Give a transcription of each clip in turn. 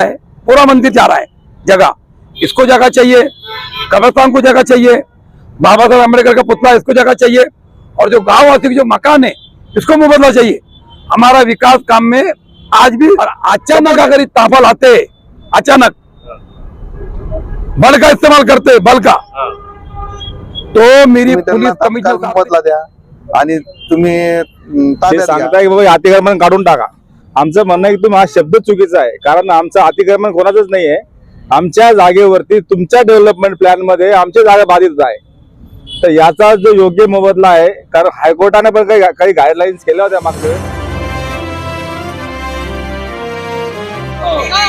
है पूरा मंदिर जा रहा है जगह। इसको जगह चाहिए कब्रस्तान को जगह चाहिए बाबा साहब अंबेडकर का पुतला इसको जगह चाहिए और जो गाँव वासी जो मकान है इसको मुबदला चाहिए। हमारा विकास काम में आज भी अचानक अगर ये ताफा लाते अचानक बल का इस्तेमाल करते बल का तो मेरी पुलिस साहब मोबदला द्या आणि तुम्ही अं, ते. सांगताय की बाबा अतिक्रमण काढून टाका. आमचं म्हणणं आहे की तुम्ही हा शब्द चुकीचा आहे. कारण आमचं अतिक्रमण कोणाचंच नाही आहे आमच्या जागेवरती तुमच्या डेव्हलपमेंट प्लॅनमध्ये आमच्या आमची जागा बाधित आहे. तर याचा जो योग्य मोबदला आहे कारण हायकोर्टाने पण काही काही गाईडलाईन्स केल्या होत्या मागचं हो.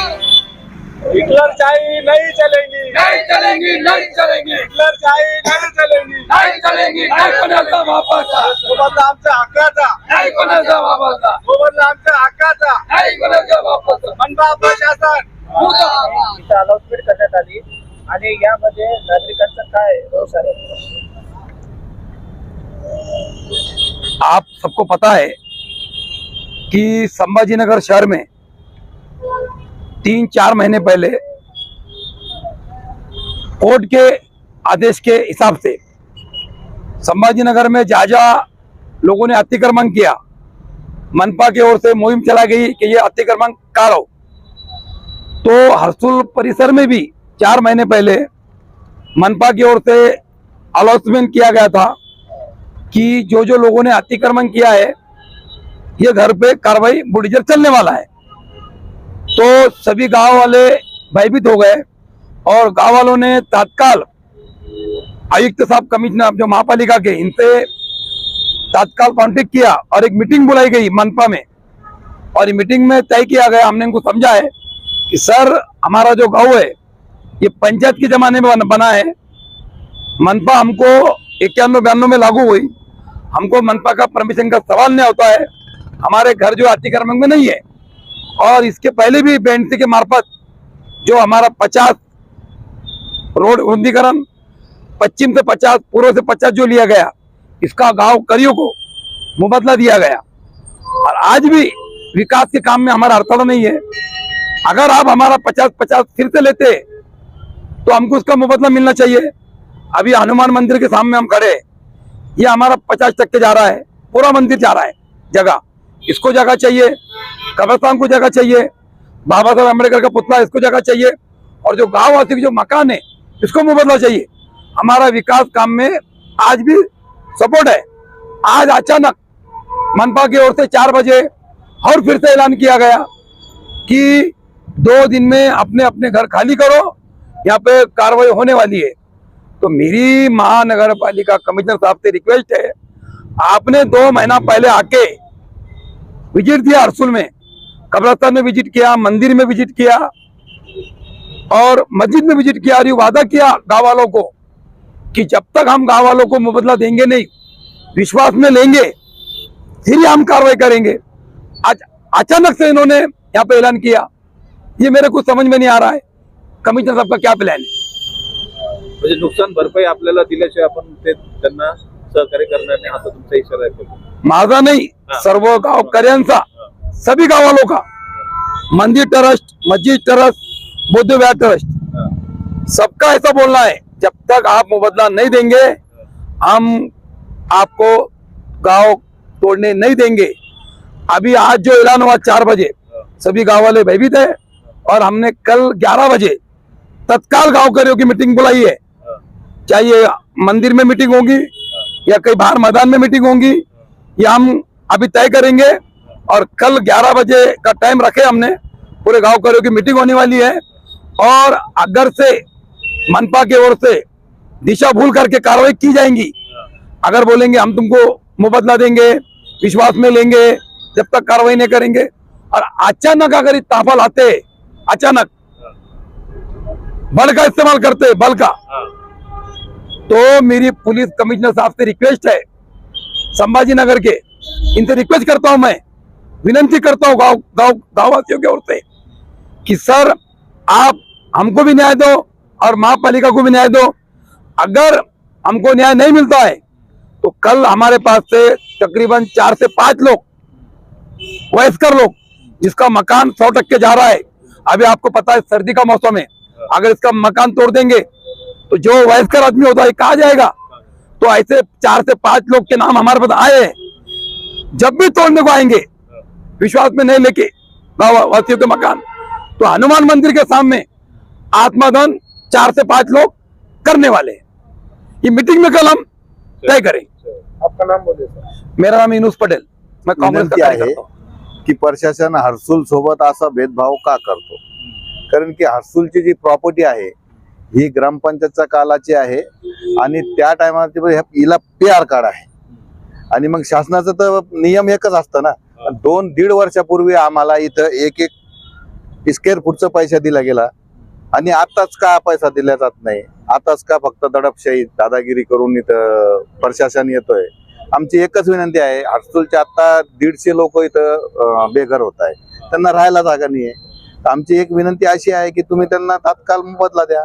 हिटलर शाही नाही चलेगी। नहीं चलेंगी नहीं चलेंगी। हिटलर शाही नाही चलेगी। नहीं चलेंगी नहीं कोणाचा वापस मोबदला आमच्या हक्काचा नहीं कोणाचा वापस मोबदला आमच्या हक्काचा नहीं कोणाचा वापस मनपा प्रशासन। अनाउन्समेंट करण्यात आली आणि यामध्ये नागरिकांचा काय रोष आहे? आप सबको पता है कि संभाजीनगर शहर में तीन चार महीने पहले कोर्ट के आदेश के हिसाब से संभाजीनगर में जा जा लोगों ने अतिक्रमण किया। मनपा की ओर से मुहिम चला गई कि ये अतिक्रमण कारो। तो हरसुल परिसर में भी चार महीने पहले मनपा की ओर से अनाउंसमेंट किया गया था कि जो जो लोगों ने अतिक्रमण किया है, ये घर पे कार्रवाई बुलडोजर चलने वाला है। तो सभी गाँव वाले भयभीत हो गए और गाँव वालों ने तत्काल आयुक्त साहब कमिश्नर जो महापालिका के, इनसे तत्काल कॉन्टेक्ट किया और एक मीटिंग बुलाई गई मनपा में। और मीटिंग में तय किया गया, हमने इनको समझा है कि सर, हमारा जो गाँव है, ये पंचायत के जमाने में बना है। मनपा हमको इक्यानवे बयानवे में लागू हुई। हमको मनपा का परमिशन का सवाल नहीं होता है। हमारे घर जो अतिक्रमण में नहीं है और इसके पहले भी बेंसी के मार्फत जो हमारा पचास रोड रुंदीकरण पश्चिम से पचास, पूर्व से पचास जो लिया गया, इसका गाँव करियों को मुबदला दिया गया। और आज भी विकास के काम में हमारा अड़थड़ा नहीं है। अगर आप हमारा पचास पचास फिर से लेते तो हमको उसका मुबदला मिलना चाहिए। अभी हनुमान मंदिर के सामने हम खड़े। ये हमारा पचास टक्के जा रहा है, पूरा मंदिर जा रहा है, जगह। इसको जगह चाहिए, कब्रस्तान को जगह चाहिए, बाबा साहब अंबेडकर का पुतला इसको जगह चाहिए, और जो गाँव वासी के जो मकान है, इसको मुबदला चाहिए। हमारा विकास काम में आज भी सपोर्ट है। आज अचानक मनपा की ओर से चार बजे और फिर से ऐलान किया गया कि दो दिन में अपने अपने घर खाली करो, यहाँ पे कार्रवाई होने वाली है। तो मेरी महानगर पालिका कमिश्नर साहब से रिक्वेस्ट है, आपने दो महीना पहले आके विज़िट दिया हरसुल में, कब्रस्तान में विज़िट किया, मंदिर में विज़िट किया, और मस्जिद में विज़िट किया, और ये वादा किया गाँव वालों को कि जब तक हम गाँव वालों को मुबदला देंगे नहीं, विश्वास में लेंगे, फिर हम कार्रवाई करेंगे। आज अचानक से इन्होंने यहाँ पे ऐलान किया। ये मेरे को समझ में नहीं आ रहा है। कमिश्नर साहब का क्या प्लान है? नुकसान भरपाई आपल्याला सहकार्य करणार नाही इशारा का? माझा नहीं, सर्व गांवकऱ्यांचा. सभी गाँव वालों का? मंदिर ट्रस्ट, मस्जिद ट्रस्ट, बुद्ध विहार ट्रस्ट. सबका ऐसा बोलना है, जब तक आप मुबदला नहीं देंगे, हम आपको गाँव तोड़ने नहीं देंगे। अभी आज जो ऐलान हुआ चार बजे, सभी गाँव वाले भयभीत है, और हमने कल 11 बजे तत्काल गाँव करियों की मीटिंग बुलाई है। चाहे मंदिर में मीटिंग होगी, या कहीं बाहर मैदान में मीटिंग होगी ये हम अभी तय करेंगे और कल 11 बजे का टाइम रखे हमने, पूरे गाँव करियों की मीटिंग होने वाली है। और अगर से मनपा की ओर से दिशा भूल करके कार्रवाई की जाएँगी, अगर बोलेंगे हम तुमको मुबदला देंगे, विश्वास में लेंगे, जब तक कार्रवाई नहीं करेंगे, और अचानक अगर ये ताफा लाते, अचानक बल का इस्तेमाल करते, बल का तो मेरी पुलिस कमिश्नर साहब से रिक्वेस्ट है संभाजी नगर के। इनसे रिक्वेस्ट करता हूँ मैं। विनंती करता हूँ गाँव गाँव गांववासियों की ओर से कि सर, आप हमको भी न्याय दो और महापालिका को भी न्याय दो। अगर हमको न्याय नहीं मिलता है तो कल हमारे पास से तकरीबन चार से पाँच लोग, वयस्कर लोग, जिसका मकान सौ टक्के जा रहा है। अभी आपको पता है सर्दी का मौसम है। अगर इसका मकान तोड़ देंगे तो जो वयस्कर आदमी होता है, कहा जाएगा? तो ऐसे चार से पाँच लोग के नाम हमारे पास आए हैं। जब भी तोड़ने को आएँगे। विश्वास में नहीं लेके वासियों के मकान। तो हनुमान मंदिर के सामने आत्मादान चार से पाँच लोग करने वाले हैं। ये मीटिंग में कल हम तय करें। आपका नाम बोलिए मेरा नाम इनूस पटेल। मैं कांग्रेस का आहे हूँ। की प्रशासन हर्सुल सोबत असा भेदभाव का करतो। कारण की हर्सुलची जी प्रॉपर्टी आहे ही ग्रामपंचायतच्या कालाची आहे आणि त्या टायमाला हिला पी आर कार्ड आहे. आणि मग शासनाचं तर नियम एकच असतं ना. दोन दीड वर्षापूर्वी आम्हाला इथं एक एक स्क्वेअर फुटचा पैसा दिला गेला. आणि आताच का पैसा दिला जात नाही? आताच का फक्त दडपशाही दादागिरी करून इथं प्रशासन येतोय? आमची एकच विनंती आहे हर्सुलचे आता दीडशे लोक इथं बेघर होत आहे त्यांना राहायला जागा नाही आहे आमची एक विनंती अशी आहे की तुम्ही त्यांना तात्काळ मोबदला द्या.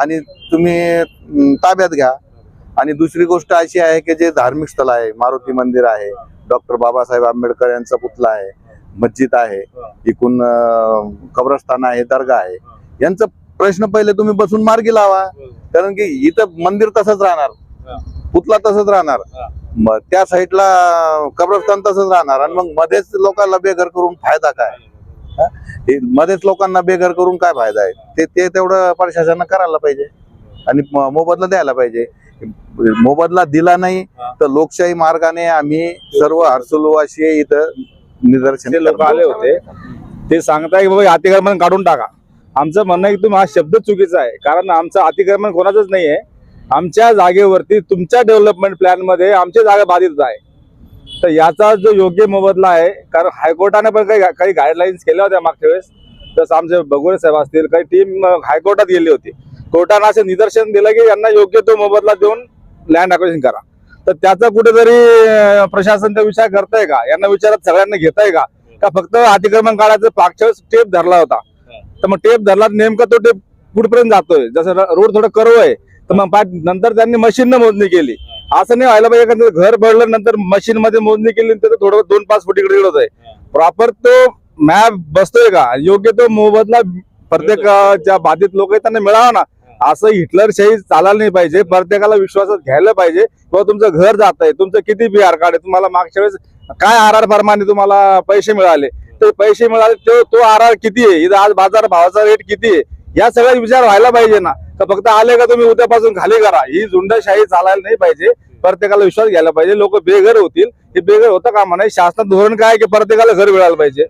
आणि तुम्ही ताब्यात घ्या. आणि दुसरी गोष्ट अशी आहे की जे धार्मिक स्थळ आहे मारुती मंदिर आहे डॉक्टर बाबासाहेब आंबेडकर यांचा पुतला आहे मस्जिद आहे इकून कब्रस्थान आहे दर्गा आहे. यांचा प्रश्न पहिले तुम्ही बसून मार्गी लावा. कारण की इथं मंदिर तसंच राहणार. पुतला तसंच राहणार. मग त्या साईडला कब्रस्थान तसंच राहणार. आणि मग मध्येच लोकांना बेघर करून फायदा काय? हा? मध्येच लोकांना बेघर करून काय फायदा आहे? ते ते तेवढं प्रशासनानं करायला पाहिजे. आणि मोबदला द्यायला पाहिजे. मोबदला दिला नाही तर लोकशाही मार्गाने आम्ही सर्व हर्सुलवासी इथं निदर्शन लोक. आले होते ते सांगताय की बाबा अतिक्रमण काढून टाका. आमचं म्हणणं आहे की तुम्ही हा शब्द चुकीचा आहे. कारण आमचं अतिक्रमण कोणाचंच नाही आहे आमच्या जागेवरती तुमच्या डेव्हलपमेंट प्लॅनमध्ये आमची जागा बाधित आहे. तर याचा जो योग्य मोबदला आहे कारण हायकोर्टाने पण काही काही गाईडलाईन्स केल्या होत्या मागच्या वेळेस. जसं आमचे बगोरे साहेब असतील काही टीम हायकोर्टात गेली होती. कोर्टानं असे निदर्शन दिलं की यांना योग्य तो मोबदला देऊन लँड अक्विजिशन करा. तर त्याचा कुठेतरी प्रशासन त्या विचार करताय का? यांना विचारात सगळ्यांना घेताय का? का फक्त अतिक्रमण काढायचं मागच्या वेळेस टेप धरला होता? तर मग टेप धरला नेमका तो टेप कुठपर्यंत जातोय? जसं रोड थोडं कर्व आहे तर मग नंतर त्यांनी मशीननं मोजणी केली. असं नाही व्हायला पाहिजे का घर पडलं नंतर मशीन मध्ये मोजणी केली तर थोडं दोन पाच फूट इकडे होत आहे प्रॉपर तो मॅप बसतोय का? योग्य तो मोबदला प्रत्येक अं, ज्या बाधित लोक आहेत त्यांना मिळावा ना. असं हिटलरशाही चालायला नाही पाहिजे प्रत्येकाला विश्वासात घ्यायला पाहिजे. किंवा तुमचं घर जात आहे तुमचं किती पी आर कार्ड आहे तुम्हाला मागच्या वेळेस काय आर आर प्रमाणे तुम्हाला पैसे मिळाले? ते पैसे मिळाले तो तो आर आर किती आहे? इथं आज बाजार भावाचा रेट किती आहे? या सगळ्या विचार व्हायला पाहिजे ना. का फक्त आले का तुम्ही उद्यापासून खाली करा. ही झुंडशाही चालायला नाही पाहिजे. प्रत्येकाला विश्वास घ्यायला पाहिजे. लोक बेघर होतील. हे बेघर होतं का म्हणा शासनात धोरण काय आहे की प्रत्येकाला घर मिळायला पाहिजे.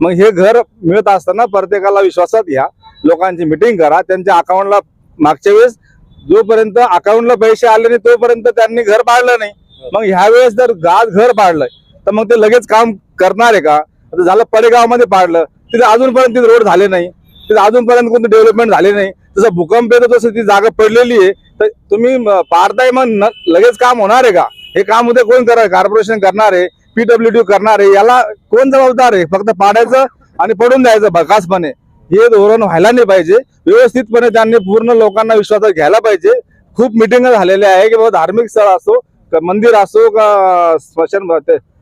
मग हे घर मिळत असताना प्रत्येकाला विश्वासात घ्या. लोकांची मिटिंग करा. त्यांच्या अकाउंटला मागच्या वेळेस जोपर्यंत अकाउंटला पैसे आले नाही तोपर्यंत त्यांनी घर पाडलं नाही. मग ह्यावेळेस जर गाज घर पाडलंय तर मग ते लगेच काम करणार आहे का? झालं पडेगावमध्ये पाडलं. तिथे अजूनपर्यंत रोड झाले नाही. तिथं अजूनपर्यंत कोणतं डेव्हलपमेंट झाले नाही. जसं भूकंप येतो तसं ती जागा पडलेली आहे. तर तुम्ही म- पाडताय मग लगेच काम होणार आहे का? हे काम उद्या कोण करणार कॉर्पोरेशन करणार आहे पीडब्ल्यू डी करणार आहे याला कोण जबाबदार आहे? फक्त पाडायचं आणि पडून द्यायचं भकासपणे. हे धोरण व्हायला नाही पाहिजे. व्यवस्थितपणे त्यांनी पूर्ण लोकांना विश्वासात घ्यायला पाहिजे. खूप मिटिंग झालेल्या आहे की बाबा धार्मिक स्थळ असो मंदिर असो का स्मशान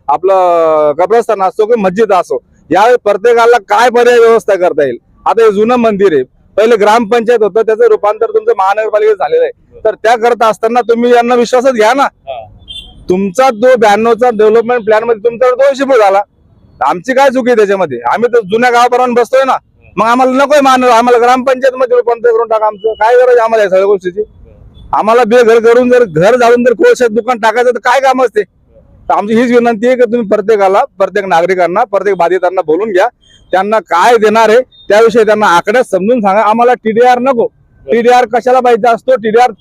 आपलं कब्रस्थान असो की मस्जिद असो या प्रत्येकाला काय पर्याय व्यवस्था करता येईल? आता हे जुनं मंदिर आहे. पहिले ग्रामपंचायत होतं त्याचं रूपांतर तुमचं महानगरपालिकेत झालेलं आहे. तर त्या करता असताना तुम्ही यांना विश्वासात घ्या ना. तुमचा जो ब्याण्णवचा डेव्हलपमेंट प्लॅनमध्ये तुमचा दोनशे फूट झाला. आमची काय चुकी आहे त्याच्यामध्ये? आम्ही तर जुन्या गावापर्यंत बसतोय ना. मग आम्हाला नकोय मान आम्हाला ग्रामपंचायत मध्ये रूपांतर करून टाका आमचं. काय गरज आहे आम्हाला या सगळ्या गोष्टीची? आम्हाला बेघर करून जर घर जाळून जर कोळशात दुकान टाकायचं तर काय काम असते? तर आमची हीच विनंती आहे की तुम्ही प्रत्येकाला प्रत्येक नागरिकांना प्रत्येक बाधितांना बोलून घ्या. त्यांना काय देणार आहे त्याविषयी त्यांना आकड्यात समजून सांगा. आम्हाला टीडीआर नको. टीडीआर कशाला पाहिजे असतो? टीडीआर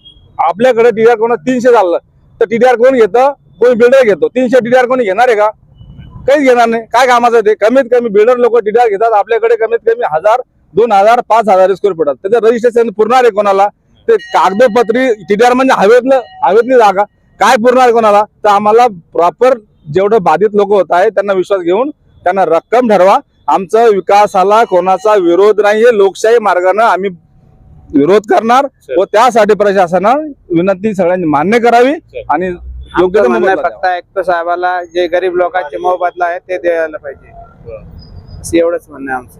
आपल्याकडे टीडीआर कोणा तीनशे झालं तर टीडीआर कोण घेतं? कोणी बिल्डर घेतो? तीनशे टीडीआर कोणी घेणार आहे का? काहीच घेणार नाही. काय कामाचं ते? कमीत कमी बिल्डर लोक टीडीआर घेतात. आपल्याकडे कमीत कमी हजार दोन हजार पाच हजार स्क्वेअर फुटात त्याचं रजिस्ट्रेशन पुरणार आहे कोणाला? ते कागदपत्री टीडीआर म्हणजे हवेतलं हवेतली जागा. काय पुरणार कोणाला? तर आम्हाला प्रॉपर जेवढं बाधित लोक होत आहे त्यांना विश्वास घेऊन त्यांना रक्कम ठरवा. आमचं विकासाला कोणाचा विरोध नाहीये. लोकशाही मार्गाने आम्ही विरोध करणार व त्यासाठी प्रशासनानं विनंती सगळ्यांनी मान्य करावी आणि योग्य तो मोबदला फक्त साहेबाला जे गरीब लोकांचे मोबदला आहे ते द्यायला पाहिजे. असं एवढंच म्हणणं आहे आमचं.